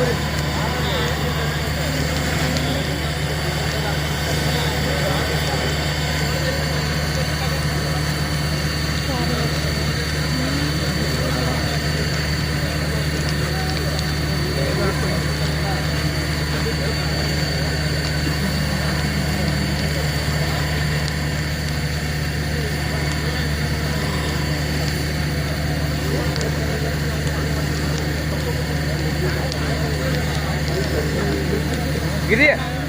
over to Giri